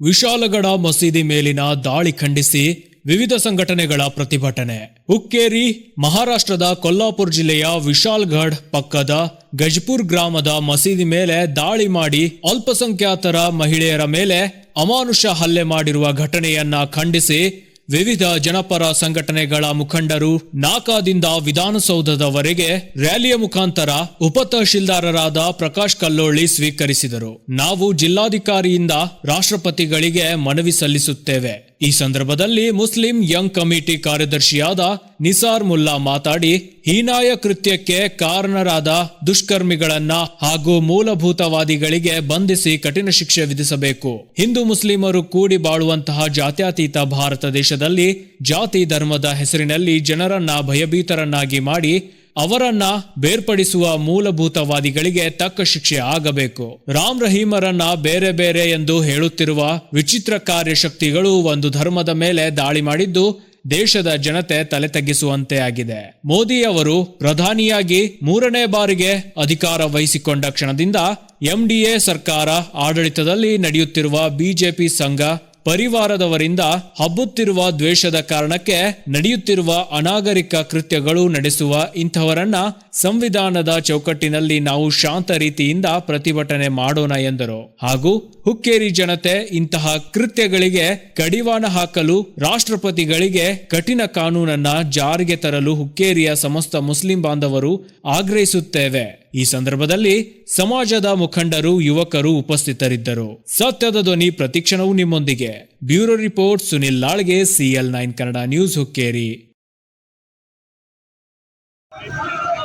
ವಿಶಾಲಗಡ ಮಸೀದಿ ಮೇಲಿನ ದಾಳಿ ಖಂಡಿಸಿ ವಿವಿಧ ಸಂಘಟನೆಗಳ ಪ್ರತಿಭಟನೆ. ಹುಕ್ಕೇರಿ, ಮಹಾರಾಷ್ಟ್ರದ ಕೊಲ್ಲಾಪುರ ಜಿಲ್ಲೆಯ ವಿಶಾಲ್ಗಢ್ ಪಕ್ಕದ ಗಜ್ಪುರ್ ಗ್ರಾಮದ ಮಸೀದಿ ಮೇಲೆ ದಾಳಿ ಮಾಡಿ ಅಲ್ಪಸಂಖ್ಯಾತರ ಮಹಿಳೆಯರ ಮೇಲೆ ಅಮಾನುಷ ಹಲ್ಲೆ ಮಾಡಿರುವ ಘಟನೆಯನ್ನ ಖಂಡಿಸಿ ವಿವಿಧ ಜನಪರ ಸಂಘಟನೆಗಳ ಮುಖಂಡರು ನಾಕಾದಿಂದ ವಿಧಾನಸೌಧದವರೆಗೆ ರ್ಯಾಲಿಯ ಮುಖಾಂತರ ಉಪ ತಹಶೀಲ್ದಾರರಾದ ಪ್ರಕಾಶ್ ಕಲ್ಲೋಳಿ ಸ್ವೀಕರಿಸಿದರು. ನಾವು ಜಿಲ್ಲಾಧಿಕಾರಿಯಿಂದ ರಾಷ್ಟ್ರಪತಿಗಳಿಗೆ ಮನವಿ ಸಲ್ಲಿಸುತ್ತೇವೆ. ಈ ಸಂದರ್ಭದಲ್ಲಿ ಮುಸ್ಲಿಂ ಯಂಗ್ ಕಮಿಟಿ ಕಾರ್ಯದರ್ಶಿಯಾದ ನಿಸಾರ್ ಮುಲ್ಲಾ ಮಾತಾಡಿ ಹೀನಾಯ ಕೃತ್ಯಕ್ಕೆ ಕಾರಣರಾದ ದುಷ್ಕರ್ಮಿಗಳನ್ನ ಹಾಗೂ ಮೂಲಭೂತವಾದಿಗಳಿಗೆ ಬಂಧಿಸಿ ಕಠಿಣ ಶಿಕ್ಷೆ ವಿಧಿಸಬೇಕು. ಹಿಂದೂ ಮುಸ್ಲಿಮರು ಕೂಡಿ ಬಾಳುವಂತಹ ಜಾತ್ಯತೀತ ಭಾರತ ದೇಶದಲ್ಲಿ ಜಾತಿ ಧರ್ಮದ ಹೆಸರಿನಲ್ಲಿ ಜನರನ್ನ ಭಯಭೀತರನ್ನಾಗಿ ಮಾಡಿ ಅವರನ್ನ ಬೇರ್ಪಡಿಸುವ ಮೂಲಭೂತವಾದಿಗಳಿಗೆ ತಕ್ಕ ಶಿಕ್ಷೆ ಆಗಬೇಕು. ರಾಮ್ ರಹೀಮರನ್ನ ಬೇರೆ ಬೇರೆ ಎಂದು ಹೇಳುತ್ತಿರುವ ವಿಚಿತ್ರ ಕಾರ್ಯಶಕ್ತಿಗಳು ಒಂದು ಧರ್ಮದ ಮೇಲೆ ದಾಳಿ ಮಾಡಿದ್ದು ದೇಶದ ಜನತೆ ತಲೆ ತಗ್ಗಿಸುವಂತೆ ಆಗಿದೆ. ಮೋದಿ ಅವರು ಪ್ರಧಾನಿಯಾಗಿ ಮೂರನೇ ಬಾರಿಗೆ ಅಧಿಕಾರ ವಹಿಸಿಕೊಂಡ ಕ್ಷಣದಿಂದ ಎಂಡಿಎ ಸರ್ಕಾರ ಆಡಳಿತದಲ್ಲಿ ನಡೆಯುತ್ತಿರುವ ಬಿಜೆಪಿ ಸಂಘ ಪರಿವಾರದವರಿಂದ ಹಬ್ಬುತ್ತಿರುವ ದ್ವೇಷದ ಕಾರಣಕ್ಕೆ ನಡೆಯುತ್ತಿರುವ ಅನಾಗರಿಕ ಕೃತ್ಯಗಳು ನಡೆಸುವ ಇಂಥವರನ್ನ ಸಂವಿಧಾನದ ಚೌಕಟ್ಟಿನಲ್ಲಿ ನಾವು ಶಾಂತ ರೀತಿಯಿಂದ ಪ್ರತಿಭಟನೆ ಮಾಡೋಣ ಎಂದರು. ಹಾಗೂ ಹುಕ್ಕೇರಿ ಜನತೆ ಇಂತಹ ಕೃತ್ಯಗಳಿಗೆ ಕಡಿವಾಣ ಹಾಕಲು ರಾಷ್ಟ್ರಪತಿಗಳಿಗೆ ಕಠಿಣ ಕಾನೂನನ್ನ ಜಾರಿಗೆ ತರಲು ಹುಕ್ಕೇರಿಯ ಸಮಸ್ತ ಮುಸ್ಲಿಂ ಬಾಂಧವರು ಆಗ್ರಹಿಸುತ್ತೇವೆ. ಈ ಸಂದರ್ಭದಲ್ಲಿ ಸಮಾಜದ ಮುಖಂಡರು ಯುವಕರು ಉಪಸ್ಥಿತರಿದ್ದರು ಸತ್ಯದ ಧ್ವನಿ ಪ್ರತಿಕ್ಷಣವು ನಿಮ್ಮೊಂದಿಗೆ bureau report Sunil ಲಾಳ್ಗೆ CL nine Kannada news Hukkeri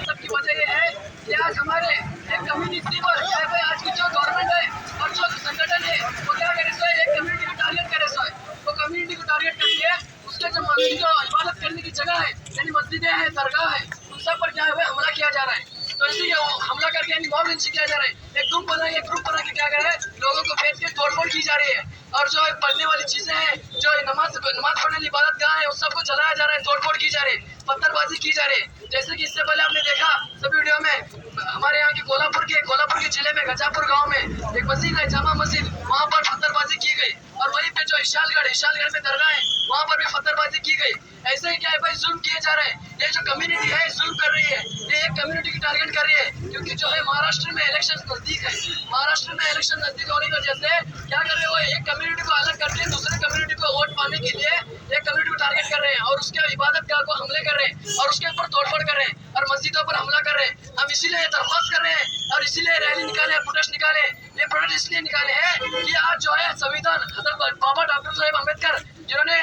सबकी वजह ये है कि आज हमारे एक कम्युनिटी पर चाहे भाई आज की जो गवर्नमेंट है और जो संगठन है वो क्या करे सो है, एक कम्युनिटी को टारगेट करे सो है वो कम्युनिटी को टारगेट करती है उसके जो मस्जिद जो इबादत करने की जगह है यानी मस्जिदें हैं दरगाह है उन सब पर क्या है भाई हमला किया जा रहा है तो इसलिए हमला करके यानी मॉब लिंचिंग किया जा रहा है। एक ग्रुप बना, एक ग्रुप बना के क्या कर रहे हैं? लोगों को भेज के तोड़फोड़ की जा रही है। और जो पढ़ने वाली चीज़ें हैं, जो नमाज़ नमाज़ पढ़ने इबादत गाह है, उस सबको जलाया जा रहा है, तोड़फोड़ की जा रही है, पत्थरबाजी की जा रही है। जैसे कि इससे पहले आपने देखा, सभी वीडियो में, हमारे यहाँ के कोल्हापुर के कोल्हापुर के ज़िले में, गजापुर गाँव में, एक मस्जिद है, जामा मस्जिद, वहाँ पर पत्थरबाजी की गई। और वहीं पे जो इशालगढ़ इशालगढ़ में दरगाह है, वहाँ पर भी पत्थरबाजी की गई। ऐसे ही क्या है भाई, जुल्म किए जा रहे हैं। ये जो कम्युनिटी है जुल्म कर रही है। ये एक कम्युनिटी की टारगेट कर रही है। क्योंकि जो है, महाराष्ट्र में इलेक्शन नज़दीक है। महाराष्ट्र में इलेक्शन नज़दीक होने की वजह से क्या कर रहे हो एक कम्युनिटी को अलग करके दूसरे कम्युनिटी को वोट पाने के लिए एक कम्युनिटी को टारगेट कर रहे हैं। और उसके इबादत गाह को हमले कर रहे हैं। और उसके ऊपर तोड़फोड़ कर रहे हैं। और मस्जिदों पर हमला कर रहे हैं। हम इसीलिए दरख्वास्त कर रहे हैं। और इसीलिए रैली निकाले प्रोटेस्ट निकाले। ये प्रोटेस्ट इसलिए निकाले हैं कि आज जो है, संविधान बाबा डॉक्टर साहेब अंबेडकर जिन्होंने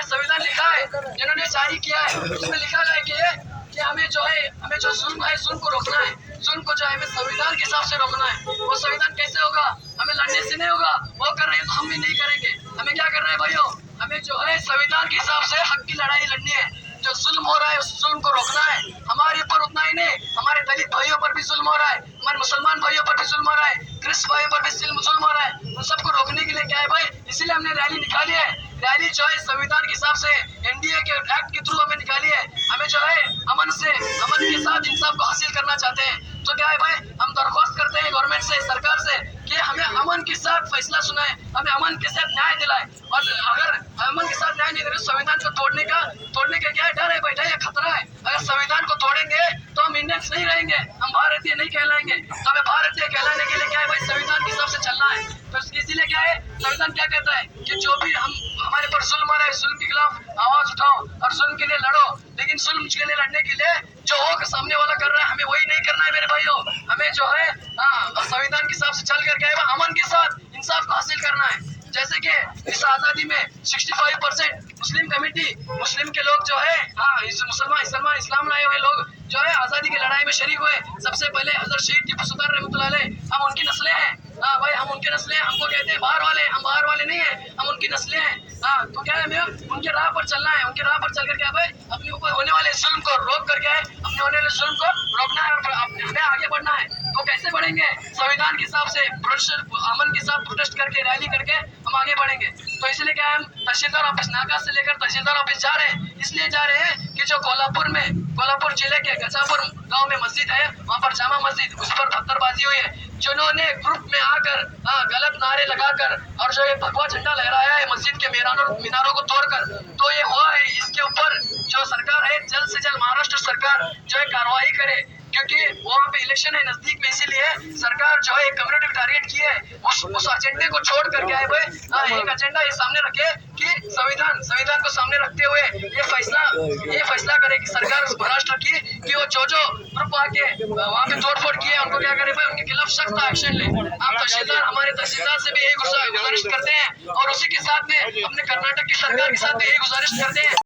जिन्होंने जारी किया है, उसमें लिखा गया है कि कि हमें जो है, हमें जो जुल्म है, जुल्म को रोकना है। जुल्म को जो है, हमें संविधान के हिसाब से रोकना है। वो संविधान कैसे होगा? हमें लड़ने से नहीं होगा। वो कर रहे हैं तो हम भी नहीं करेंगे। हमें क्या करना है भाइयों? हमें जो है, संविधान के हिसाब से हक की लड़ाई लड़नी है। जो जुल्म हो रहा है, उस जुल्म को रोकना है। हमारे ऊपर उतना ही नहीं, हमारे दलित भाइयों पर भी जुल्म हो रहा है। हमारे मुसलमान भाइयों पर भी जुल्म हो रहा है। क्रिस्त भाइयों पर भी जुल्म हो रहा है। उन सबको रोकने के लिए क्या है भाई? इसीलिए हमने रैली निकाली है। रैली जो है संविधान के हिसाब से एनडीए के एक्ट के थ्रू हमें निकाली है। हमें जो है अमन से, अमन के साथ इंसाफ को हासिल करना चाहते हैं। तो क्या है भाई, हम दरख्वास्त करते हैं गवर्नमेंट से, सरकार से कि हमें अमन के साथ फैसला सुनाए, हमें अमन के साथ न्याय दिलाए। और अगर अमन के साथ न्याय नहीं दिलाए, संविधान को तोड़ने का तोड़ने का क्या डर है बैठा है खतरा है? अगर संविधान को तोड़ेंगे तो हम इंडियंस नहीं रहेंगे, हम भारतीय नहीं कहलाएँगे। तो हमें भारतीय कहलाने के लिए क्या है भाई, संविधान के हिसाब से चलना है। तो इसीलिए क्या है संविधान क्या कहता है कि जो भी हम हमारे पर जुल्म हो रहा है जुल्म के खिलाफ आवाज़ उठाओ और जुल्म के लिए लड़ो। लेकिन जुल्म के लिए लड़ने के लिए जो हो सामने वाला कर रहा है हमें वही नहीं करना है मेरे भाइयों। हमें जो है हाँ, संविधान के हिसाब से चल कर क्या है। अमन के साथ इंसाफ को हासिल करना है। जैसे कि इस आज़ादी में 65 परसेंट मुस्लिम कमेटी मुस्लिम के लोग जो है हाँ मुसलमान मुसलमान इस्लाम लाए हुए लोग जो है आज़ादी की लड़ाई में शरीक हुए। सबसे पहले हज़रत शहीद टीपू सुल्तान रहमत हम उनकी नस्लें हैं। हाँ भाई, हम उनके नस्लें हैं। हमको कहते हैं, बाहर वाले, हम बाहर वाले नहीं है, हम उनकी नस्लें हैं। हाँ तो क्या है मेम उनके राह पर चलना है। उनके राह पर चल कर क्या भाई, अपने ऊपर होने वाले जुल्म को रोक करके अपने होने वाले जुल्म को रोकना है और अपने हमें आगे बढ़ना है। कैसे बढ़ेंगे? संविधान के हिसाब से अमन के साथ प्रोटेस्ट करके रैली करके हम आगे बढ़ेंगे। तो इसलिए क्या हम तहसीलदार ऑफ़िस नाका से लेकर तहसीलदार ऑफ़िस जा रहे हैं। इसलिए जा रहे हैं कि जो कोल्हापुर में कोल्हापुर ज़िले के गजापुर गाँव में मस्जिद है वहाँ पर जामा मस्जिद उस पर पत्थरबाजी हुई है। जिन्होंने ग्रुप में आकर हाँ, गलत नारे लगाकर और जो ये भगवा झंडा लहराया है मस्जिद के मीनारों मीनारों को तोड़कर तो ये हुआ है। इसके ऊपर जो सरकार है जल्द से जल्द महाराष्ट्र सरकार जो है कार्रवाई करे। वहाँ पे इलेक्शन है नज़दीक में इसीलिए सरकार जो है कम्युनिटी टारगेट की है। उस उस एजेंडे को छोड़ करके आए भाई हाँ, एक एजेंडा ये सामने रखे कि संविधान संविधान को सामने रखते हुए ये फैसला ये फैसला करे कि सरकार महाराष्ट्र की कि वो जो जो ग्रुप आके वहाँ पे तोड़फोड़ किए उनको क्या करे भाई? उनके खिलाफ सख्त एक्शन ले। आप तहसीलदार हमारे तहसीलदार से भी यही गुजारिश करते हैं और उसी के साथ में अपने कर्नाटक की सरकार के साथ भी यही गुजारिश करते हैं।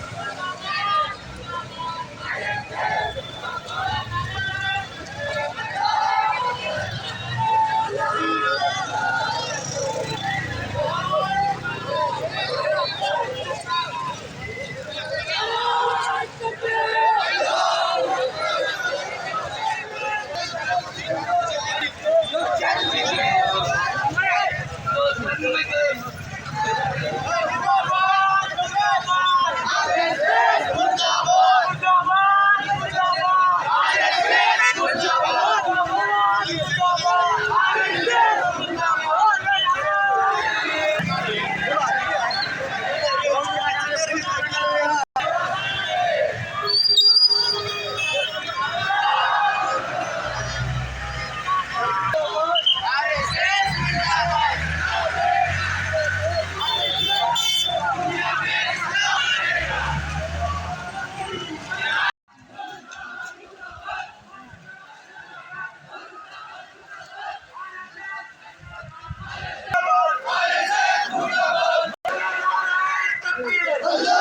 আল্লাহ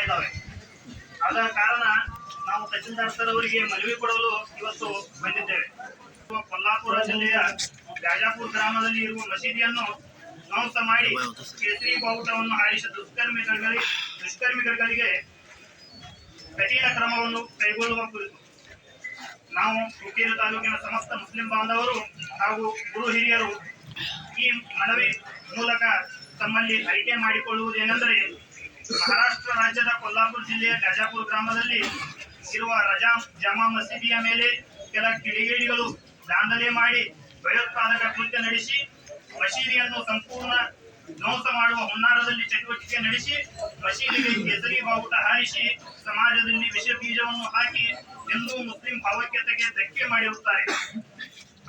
ಆಗ್ತಾ ಇದ್ದಾವೆ ಆದ ಕಾರಣ ನಾವು ತಹಸೀಲ್ದಾರ್ ಸರ್ ಅವರಿಗೆ ಮನವಿ ಕೊಡಲು ಇವತ್ತು ಬಂದಿದ್ದೇವೆ. ಕೊಲ್ಲಾಪುರ ಜಿಲ್ಲೆಯ ರಾಜಾಪುರ ಗ್ರಾಮದಲ್ಲಿ ಇರುವ ಮಸೀದಿಯನ್ನು ಧ್ವಂಸ ಮಾಡಿ ಕೇಸರಿ ಬಾವುಟವನ್ನು ಹಾರಿಸಿದ ದುಷ್ಕರ್ಮಿಗಳಿಗೆ ದುಷ್ಕರ್ಮಿಗಳಿಗೆ ಕಠಿಣ ಕ್ರಮವನ್ನು ಕೈಗೊಳ್ಳುವ ಕುರಿತು ನಾವು ಹುಕ್ಕೇರಿ ತಾಲೂಕಿನ ಸಮಸ್ತ ಮುಸ್ಲಿಂ ಬಾಂಧವರು ಹಾಗೂ ಗುರು ಹಿರಿಯರು ಈ ಮನವಿ ಮೂಲಕ ತಮ್ಮಲ್ಲಿ ಅರಿಕೆ ಮಾಡಿಕೊಳ್ಳುವುದೇನೆಂದರೆ ಮಹಾರಾಷ್ಟ್ರ ರಾಜ್ಯದ ಕೊಲ್ಲಾಪುರ ಜಿಲ್ಲೆಯ ಗಜಾಪುರ ಗ್ರಾಮದಲ್ಲಿ ಇರುವ ರಜಾ ಜಮಾ ಮಸೀದಿಯ ಮೇಲೆ ಕೆಲ ಕಿಡಿಗೇಡಿಗಳು ದಾಂಧಲೆ ಮಾಡಿ ಭಯೋತ್ಪಾದಕ ಕೃತ್ಯ ನಡೆಸಿ, ಮಸೀದಿಯನ್ನು ಸಂಪೂರ್ಣ ಧ್ವಂಸ ಮಾಡುವ ಹುನ್ನಾರದಲ್ಲಿ ಚಟುವಟಿಕೆ ನಡೆಸಿ, ಮಸೀದಿಗೆ ಕೇಸರಿ ಬಾವುಟ ಹಾರಿಸಿ ಸಮಾಜದಲ್ಲಿ ವಿಷ ಬೀಜವನ್ನು ಹಾಕಿ ಹಿಂದೂ ಮುಸ್ಲಿಂ ಭಾವೈಕ್ಯತೆಗೆ ಧಕ್ಕೆ ಮಾಡಿರುತ್ತಾರೆ.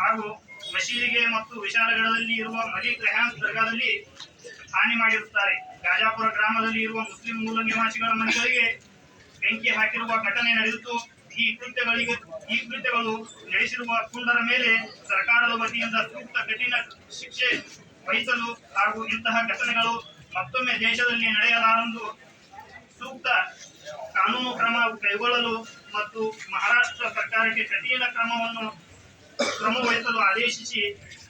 ಹಾಗೂ ಮಸೀದಿಗೆ ಮತ್ತು ವಿಶಾಲಗಡದಲ್ಲಿ ಇರುವ ಮಲಿಕ್ ರೆಹಾನ್ ದರ್ಗಾದಲ್ಲಿ ಹಾನಿ ಮಾಡಿರುತ್ತಾರೆ. ಗಾಜಾಪುರ ಗ್ರಾಮದಲ್ಲಿ ಇರುವ ಮುಸ್ಲಿಂ ಮೂಲ ನಿವಾಸಿಗಳ ಮನೆಗಳಿಗೆ ಬೆಂಕಿ ಹಾಕಿರುವ ಘಟನೆ ನಡೆಯಿತು. ಈ ಕೃತ್ಯಗಳಿಗೆ, ಈ ಕೃತ್ಯಗಳು ನಡೆಸಿರುವ ಕುಂಡರ ಮೇಲೆ ಸರ್ಕಾರದ ವತಿಯಿಂದ ಸೂಕ್ತ ಕಠಿಣ ಶಿಕ್ಷೆ ವಹಿಸಲು ಹಾಗೂ ಇಂತಹ ಘಟನೆಗಳು ಮತ್ತೊಮ್ಮೆ ದೇಶದಲ್ಲಿ ನಡೆಯಲಾರೆಂದು ಸೂಕ್ತ ಕಾನೂನು ಕ್ರಮ ಕೈಗೊಳ್ಳಲು ಮತ್ತು ಮಹಾರಾಷ್ಟ್ರ ಸರ್ಕಾರಕ್ಕೆ ಕಠಿಣ ಕ್ರಮವನ್ನು ಕ್ರಮ ಆದೇಶಿಸಿ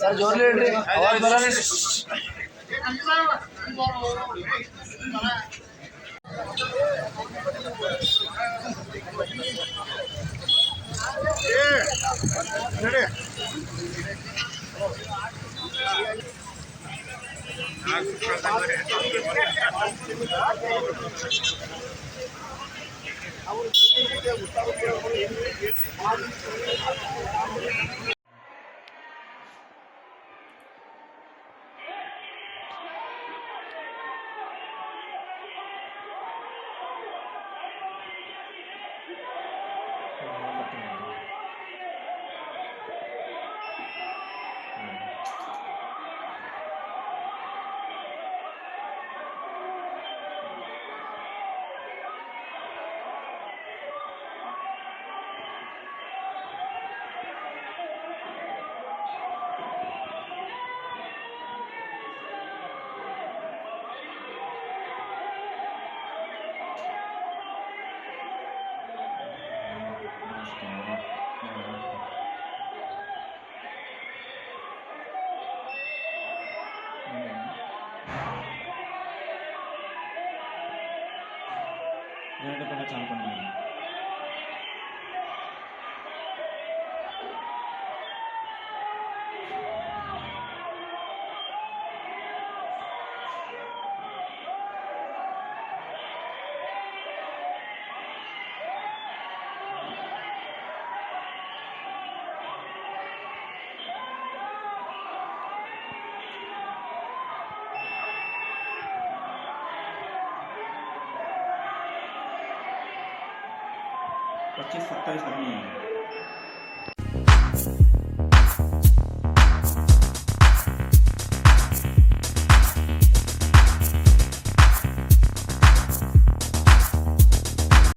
ಸರ್ ಜೋರ್ಲಿ ಹೇಳ್ರಿ ಅವಾಜ್ ಬರಲ್ಲ জেনারেটর করার চান্স নেই। पच्चीस सत्ताईस नहीं हैं।